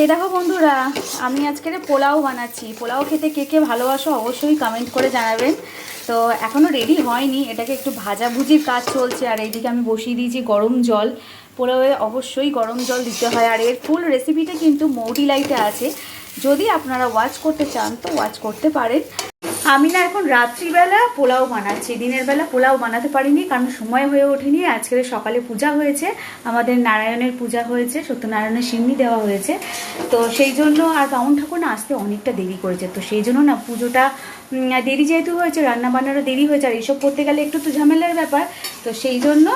এই দেখো বন্ধুরা, আমি আজকে পোলাও বানাচ্ছি, পোলাও খেতে কে কে ভালোবাসো অবশ্যই কমেন্ট করে জানাবেন। তো এখনও রেডি হয়নি, এটাকে একটু ভাজাভুজির কাজ চলছে, আর এইদিকে আমি বসিয়ে দিয়েছি গরম জল। পোলাওয়ে অবশ্যই গরম জল দিতে হয়, আর এর ফুল রেসিপিটা কিন্তু মৌডি লাইটে আছে। যদি আপনারা ওয়াচ করতে চান তো ওয়াচ করতে পারেন। আমি না এখন রাত্রিবেলা পোলাও বানাচ্ছি। দিনের বেলা পোলাও বানাতে পারিনি, কারণ সময় হয়ে ওঠেনি। আজকের সকালে পূজা হয়েছে। আমাদের নারায়ণের পূজা হয়েছে, সত্যনারায়ণের সিন্নি দেওয়া হয়েছে। তো সেই জন্য আর বামুন ঠাকুর না আসতে অনেকটা দেরি করেছে। তো সেই জন্য না পুজোটা দেরি যেহেতু হয়েছে, রান্না বান্নারও দেরি হয়েছে, আর এইসব করতে গেলে একটু তো ঝামেলার ব্যাপার। তো সেই জন্য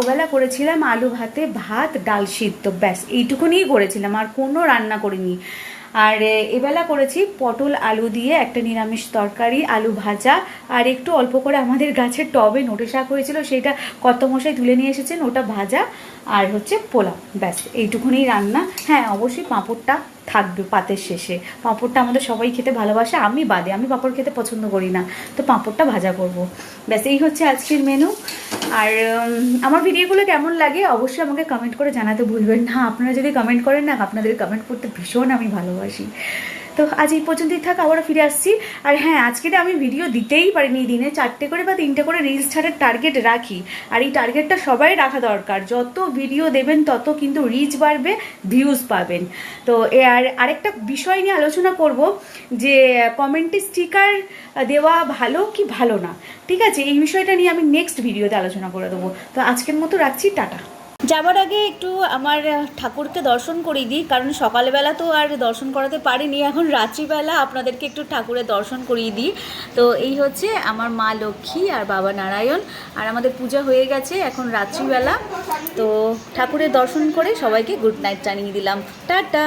ওবেলা করেছিলাম আলু ভাতে ভাত, ডাল সিদ্ধ, ব্যাস, এইটুকুনিই করেছিলাম। আর কোনো রান্না করিনি। আর এবেলা করেছি পটল আলু দিয়ে একটা নিরামিষ তরকারি, আলু ভাজা। আর একটু অল্প করে আমাদের গাছের টবে নোটে শাক হয়েছিল সেটা কত মশাই তুলে নিয়ে এসেছেন, ওটা ভাজা। আর হচ্ছে পোলাও, ব্যাস, এইটুকুনি রান্না। হ্যাঁ অবশ্যই পাঁপড়টা থাকবে পাতের শেষে। পাঁপড়টা আমাদের সবাই খেতে ভালোবাসে, আমি বাদে, আমি পাঁপড় খেতে পছন্দ করি না। তো পাঁপড়টা ভাজা করব। ব্যাস, এই হচ্ছে আজকের মেনু আর আমার ভিডিওগুলো কেমন লাগে অবশ্যই আমাকে কমেন্ট করে জানাতে ভুলবেন না। আপনারা যদি কমেন্ট করেন না, আপনাদের কমেন্ট করতে ভীষণ আমি ভালোবাসি। তো আজ এই পর্যন্তই থাক, আবারও ফিরে আসছি। আর হ্যাঁ আজকে আমি ভিডিও দিতেই পারিনি, দিনে চারটে করে বা তিনটে করে রিলস ছাড়ার টার্গেট রাখি। আর এই টার্গেটটা সবাই রাখা দরকার। যত ভিডিও দেবেন, তত কিন্তু রিচ বাড়বে ভিউজ পাবেন। তো আর আরেকটা বিষয় নিয়ে আলোচনা করব, যে কমেন্টে স্টিকার দেওয়া ভালো কি ভালো না? ঠিক আছে? এই বিষয়টা নিয়ে আমি নেক্সট ভিডিওতে আলোচনা করে দেবো। তো আজকের মতো রাখছি, টাটা। যাবার আগে একটু আমার ঠাকুরকে দর্শন করিয়ে দিই, কারণ সকালবেলা তো আর দর্শন করাতে পারিনি। এখন রাত্রিবেলা আপনাদেরকে একটু ঠাকুরের দর্শন করিয়ে দিই। তো এই হচ্ছে আমার মা লক্ষ্মী আর বাবা নারায়ণ। আর আমাদের পূজা হয়ে গেছে এখন রাত্রিবেলা। তো ঠাকুরের দর্শন করে সবাইকে গুড নাইট জানিয়ে দিলাম। টাটা!